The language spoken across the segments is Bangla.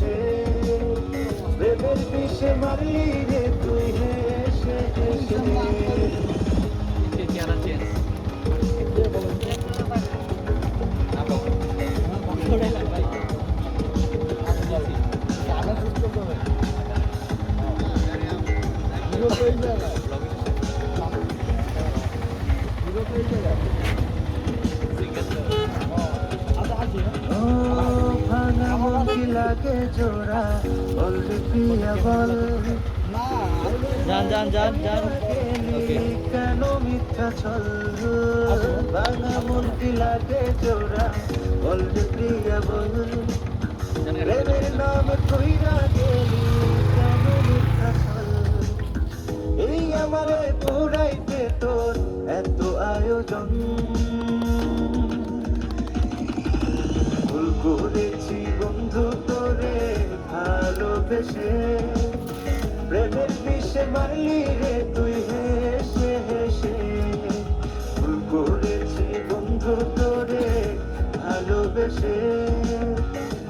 হেসে প্রেমের বিষে মারলি রে তুই হেসে হেসে চেহারা লাগে জোড়া বল রে প্রিয়া বল। যান যান যান যান। কেন মিথ্যা ছল? ভাঙা মন কি লাগে জোড়া বল প্রিয়া বল। প্রেমের নাম কইরা গেলি কেন মিথ্যা ছল? এই আমারে পুরাইতে তোর এত আয়োজন। ভালোবেসে, প্রেমের বিষে মারলি রে, তুই হেসে হেসে। ভুল করেছি বন্ধু তোরে ভালোবেসে,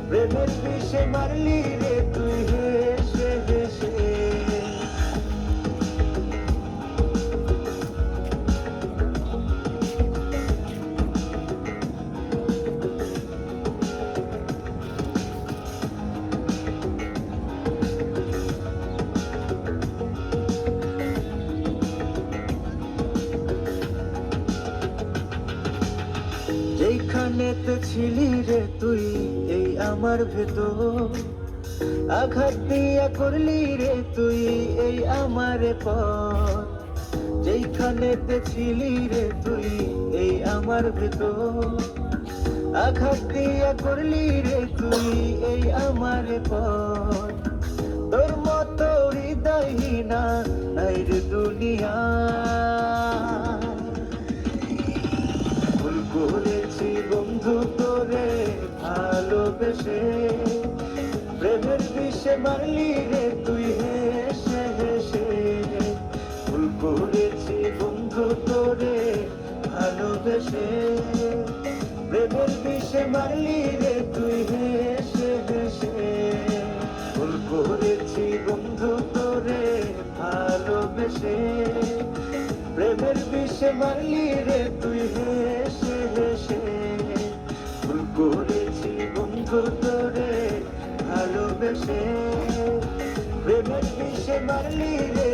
প্রেমের বিষে মারলি রে, তুই হেসে যেইখানেতে ছিলি রে তুই, এই আমার ভেতর। আঘাত দিয়া করলি রে তুই, এই আমার পথ। যেইখানেতে ছিলি রে তুই, এই আমার ভেতর। আঘাত দিয়া করলি রে তুই, এই আমার পথ। ভালোবেসে, প্রেমের বিষে মারলি রে তুই হেসে হেসে। ভুল করেছি বন্ধু তোরে ভালোবেসে, প্রেমের বিষে মারলি রে তুই হেসে হেসে। করেছি বন্ধু তোরে ভালোবেসে, প্রেমের বিষে রে তুই হেসে ভালোবেসে প্রেমের বিষে মারলি রে।